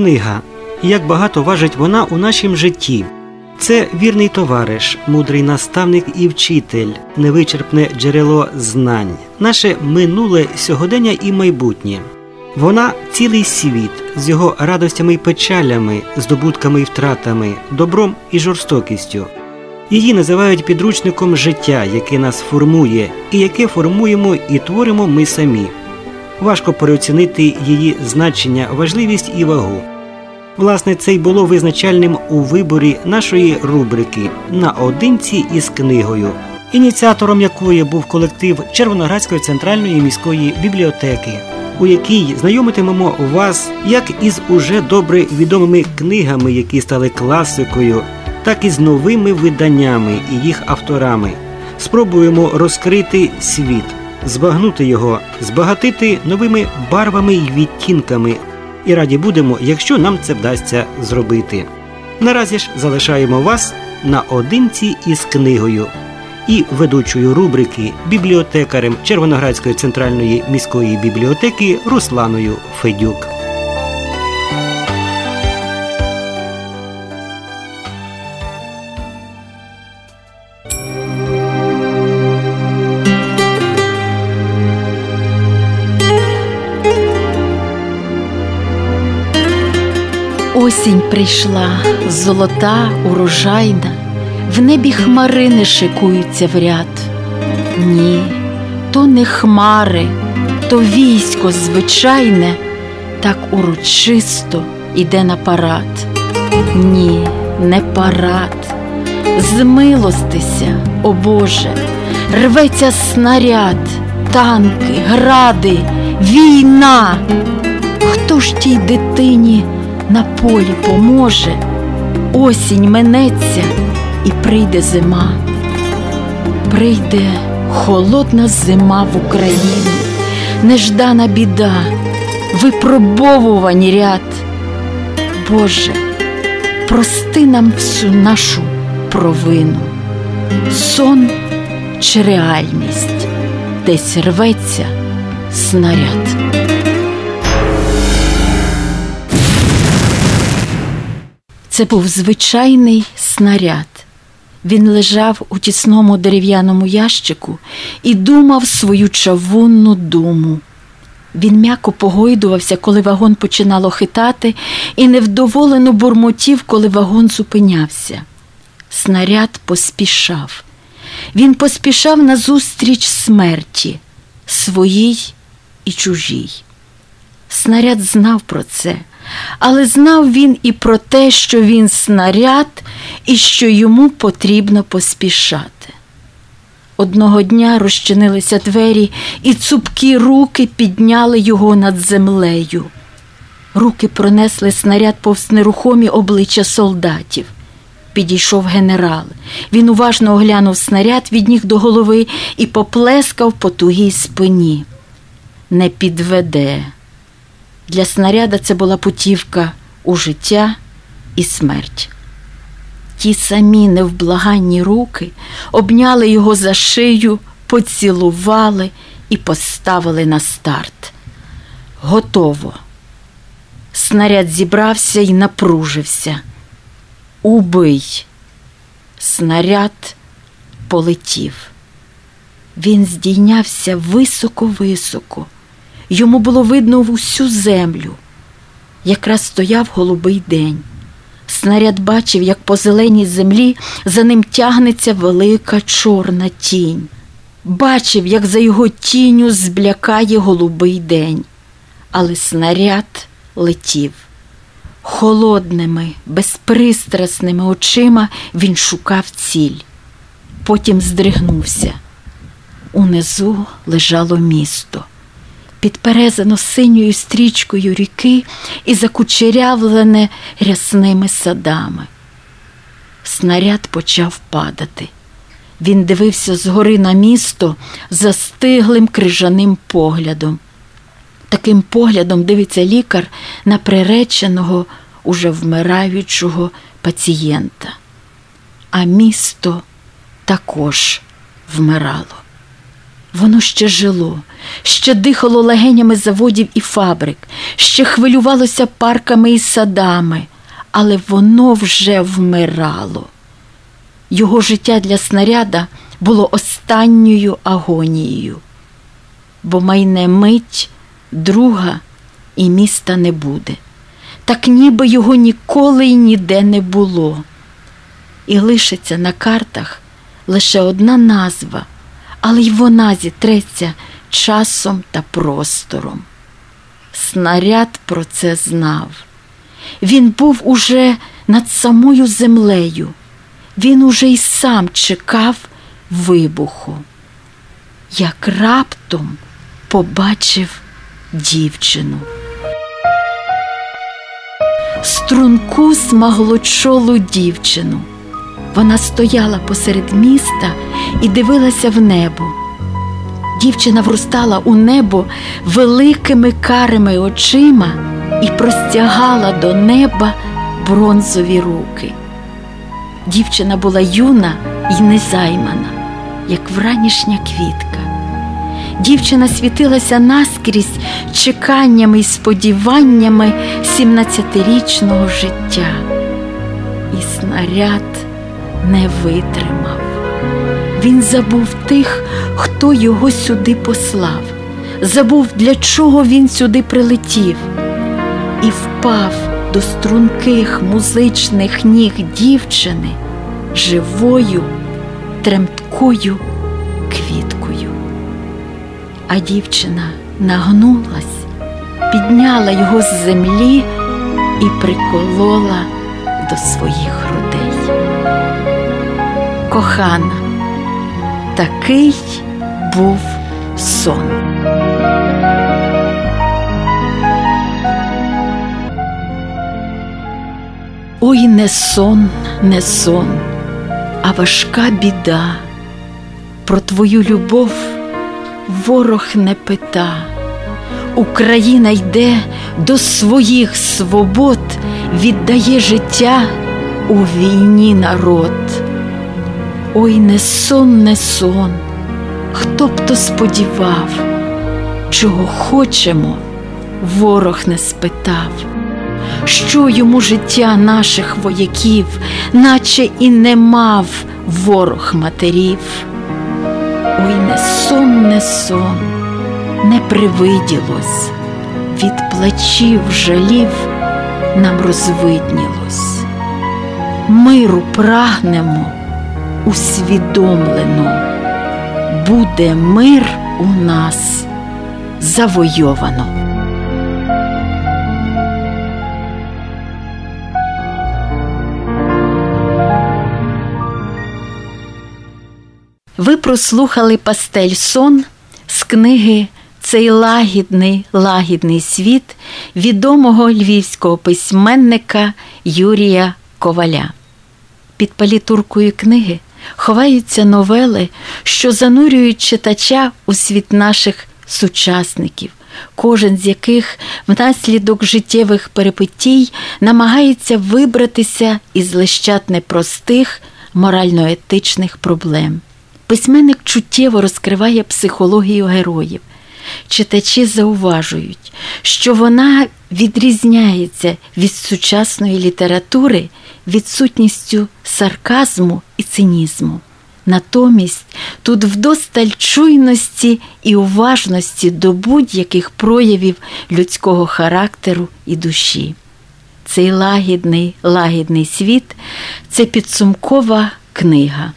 книга. Як багато важить вона у нашім житті. Це вірний товариш, мудрий наставник і вчитель, невичерпне джерело знань, наше минуле сьогодення і майбутнє. Вона цілий світ з його радостями й печалями, здобутками й втратами, добром і жорстокістю. Її називають підручником життя, яке нас формує, і яке формуємо і творимо ми самі. Важко переоцінити її значення, важливість і вагу. Власне, це й було визначальним у виборі нашої рубрики наодинці із книгою, ініціатором якої був колектив Червоноградської центральної міської бібліотеки, у якій знайомитимемо вас як із уже добре відомими книгами, які стали класикою, так і з новими виданнями і їх авторами. Спробуємо розкрити світ, збагнути його, збагатити новими барвами й відтінками і раді будемо, якщо нам це вдасться зробити. Наразі ж залишаємо вас наодинці із книгою і ведучою рубрики бібліотекарем Червоноградської центральної міської бібліотеки Русланою Федюк. Осінь прийшла, золота, урожайна, в небі хмарини шикуються в ряд. Ні, то не хмари, то військо звичайне, так урочисто іде на парад. Ні, не парад. Змилостися, о Боже, рветься снаряд, танки, гради, війна. Хто ж тій дитині? На полі поможе, осінь минеться і прийде зима. Прийде холодна зима в Україну, неждана біда, випробовувань ряд. Боже, прости нам всю нашу провину, сон чи реальність десь рветься снаряд. Це був звичайний снаряд. Він лежав у тісному дерев'яному ящику і думав свою чавунну думу. Він м'яко погойдувався, коли вагон починало хитати, і невдоволено бурмотів, коли вагон зупинявся. Снаряд поспішав. Він поспішав назустріч смерті, своїй і чужій. Снаряд знав про це але знав він і про те, що він снаряд і що йому потрібно поспішати. Одного дня розчинилися двері, і цупкі руки підняли його над землею. Руки пронесли снаряд повз нерухомі обличчя солдатів. Підійшов генерал. Він уважно оглянув снаряд від ніг до голови і поплескав по тугій спині. Не підведе. Для снаряда це була путівка у життя і смерть. Ті самі невблаганні руки обняли його за шию, поцілували і поставили на старт. Готово. Снаряд зібрався і напружився. Убий. Снаряд полетів. Він здійнявся високо-високо. Йому було видно всю землю. Якраз стояв голубий день. Снаряд бачив, як по зеленій землі за ним тягнеться велика чорна тінь. Бачив, як за його тінню зблякає голубий день. Але снаряд летів. Холодними, безпристрасними очима він шукав ціль. Потім здригнувся. Унизу лежало місто підперезано синьою стрічкою ріки і закучерявлене рясними садами. Снаряд почав падати. Він дивився згори на місто застиглим крижаним поглядом. Таким поглядом дивиться лікар на приреченого, уже вмираючого пацієнта. А місто також вмирало. Воно ще жило, ще дихало легенями заводів і фабрик, ще хвилювалося парками і садами, але воно вже вмирало. Його життя для снаряда було останньою агонією, бо майне мить, друга і міста не буде, так ніби його ніколи й ніде не було. І лишиться на картах лише одна назва, але й вона зітреться часом та простором. Снаряд про це знав. Він був уже над самою землею. Він уже й сам чекав вибуху. Як раптом побачив дівчину. Струнку смаглочолу дівчину. Вона стояла посеред міста і дивилася в небо. Дівчина вростала у небо великими карими очима і простягала до неба бронзові руки. Дівчина була юна і незаймана, як вранішня квітка. Дівчина світилася наскрізь чеканнями й сподіваннями сімнадцятирічного життя. І снаряд не витримав. Він забув тих, хто його сюди послав, забув, для чого він сюди прилетів, і впав до струнких музичних ніг дівчини живою, тремткою квіткою. А дівчина нагнулась, підняла його з землі і приколола до своїх. Кохана, такий був сон. Ой, не сон, не сон, а важка біда. Про твою любов ворог не пита. Україна йде до своїх свобод, віддає життя у війні народ. Ой, не сон, не сон, хто б то сподівав, чого хочемо, ворог не спитав, що йому життя наших вояків, наче і не мав ворог матерів. Ой, не сон, не сон, не привиділось, від плачів жалів нам розвиднілось. Миру прагнемо усвідомлено, буде мир у нас завойовано. Ви прослухали пастель сон з книги Цей лагідний лагідний світ відомого львівського письменника Юрія Коваля. Під палітуркою книги ховаються новели, що занурюють читача у світ наших сучасників, кожен з яких внаслідок життєвих перипетій намагається вибратися із лещат непростих морально-етичних проблем. Письменник чуттєво розкриває психологію героїв. Читачі зауважують, що вона відрізняється від сучасної літератури відсутністю сарказму цинізму. Натомість тут вдосталь чуйності і уважності до будь-яких проявів людського характеру і душі. Цей лагідний, лагідний світ це підсумкова книга.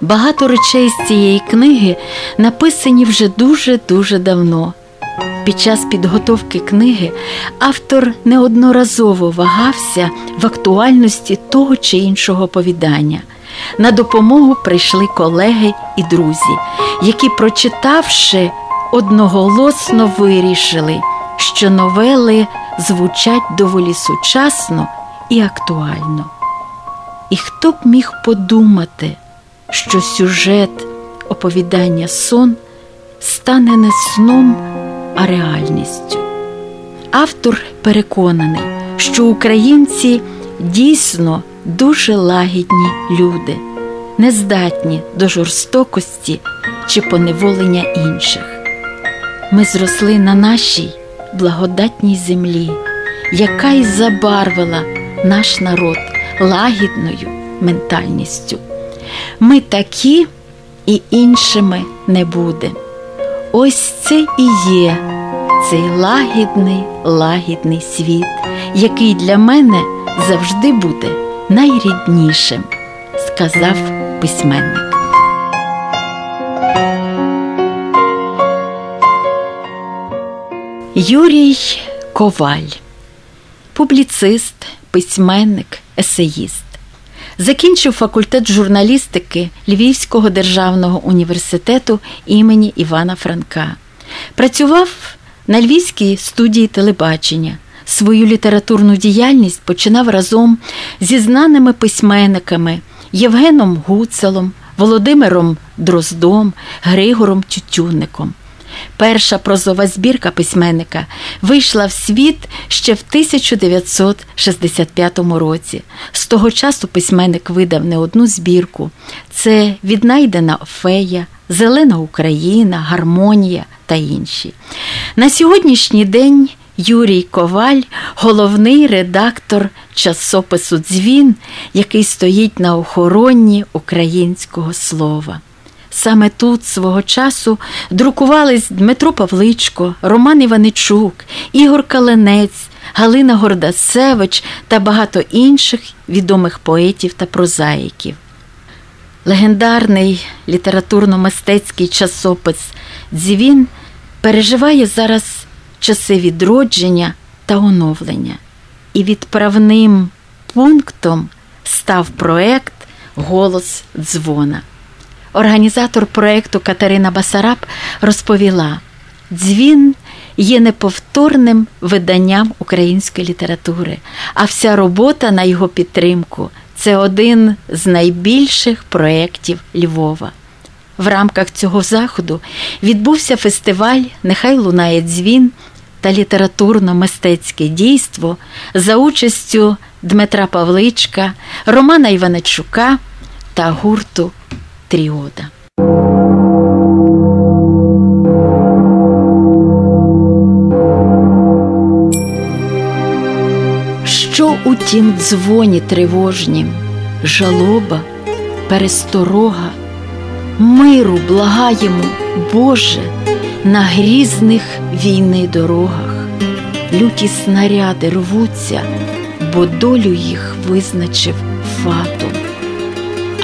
Багато речей з цієї книги написані вже дуже-дуже давно. Під час підготовки книги автор неодноразово вагався в актуальності того чи іншого повідання. На допомогу прийшли колеги і друзі, які, прочитавши, одноголосно вирішили, що новели звучать доволі сучасно і актуально. І хто б міг подумати, що сюжет оповідання сон стане не сном, а реальністю. Автор переконаний, що українці дійсно дуже лагідні люди, не здатні до жорстокості чи поневолення інших. Ми зросли на нашій благодатній землі, яка й забарвила наш народ лагідною ментальністю. Ми такі і іншими не будемо. Ось це і є цей лагідний, лагідний світ, який для мене завжди буде найріднішим, сказав письменник. Юрій Коваль, публіцист, письменник, есеїст. Закінчив факультет журналістики Львівського державного університету імені Івана Франка. Працював на Львівській студії телебачення. Свою літературну діяльність починав разом зі знаними письменниками Євгеном Гуцелом, Володимиром Дроздом, Григором Тютюнником. Перша прозова збірка письменника вийшла в світ ще в 1965 році. З того часу письменник видав не одну збірку: це віднайдена фея, Зелена Україна, Гармонія та інші. На сьогоднішній день Юрій Коваль, головний редактор часопису Дзвін, який стоїть на охороні українського слова. Саме тут свого часу друкувались Дмитро Павличко, Роман Іваничук, Ігор Каленець, Галина Гордасевич та багато інших відомих поетів та прозаїків. Легендарний літературно-мистецький часопис Дзвін переживає зараз часи відродження та оновлення. І відправним пунктом став проект Голос дзвона. Організатор проєкту Катерина Басараб розповіла: дзвін є неповторним виданням української літератури, а вся робота на його підтримку це один з найбільших проєктів Львова. В рамках цього заходу відбувся фестиваль Нехай лунає дзвін та літературно-мистецьке дійство за участю Дмитра Павличка, Романа Іваничука та гурту Тріода. Що у тім дзвоні тривожнім, жалоба, пересторога, миру благаємо, Боже, на грізних війни дорогах, люті снаряди рвуться, бо долю їх визначив фатом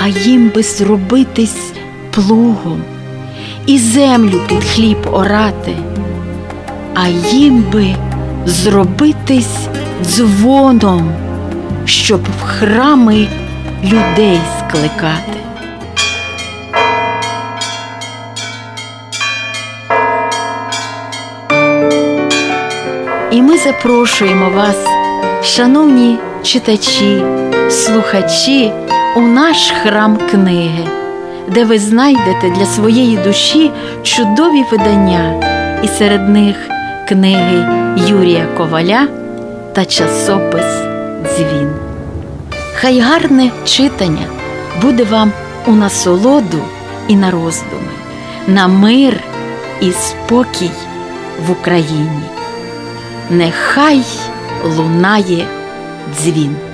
а їм би зробитись плугом і землю під хліб орати, а їм би зробитись дзвоном, щоб в храми людей скликати. І ми запрошуємо вас, шановні читачі, слухачі у наш храм книги, де ви знайдете для своєї душі чудові видання, і серед них книги Юрія Коваля та часопис Дзвін. Хай гарне читання буде вам у насолоду і на роздуми, на мир і спокій в Україні. Нехай лунає дзвін.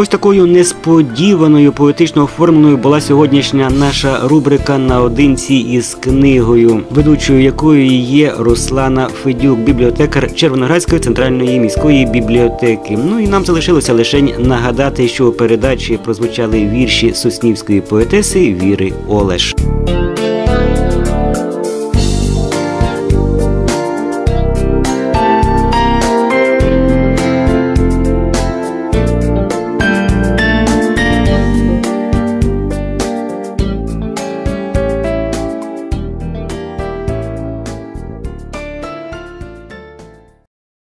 Ось такою несподіваною поетично оформленою була сьогоднішня наша рубрика наодинці із книгою, ведучою якою є Руслана Федюк, бібліотекар Червоноградської центральної міської бібліотеки. Ну і нам залишилося лише нагадати, що у передачі прозвучали вірші соснівської поетеси Віри Олеш.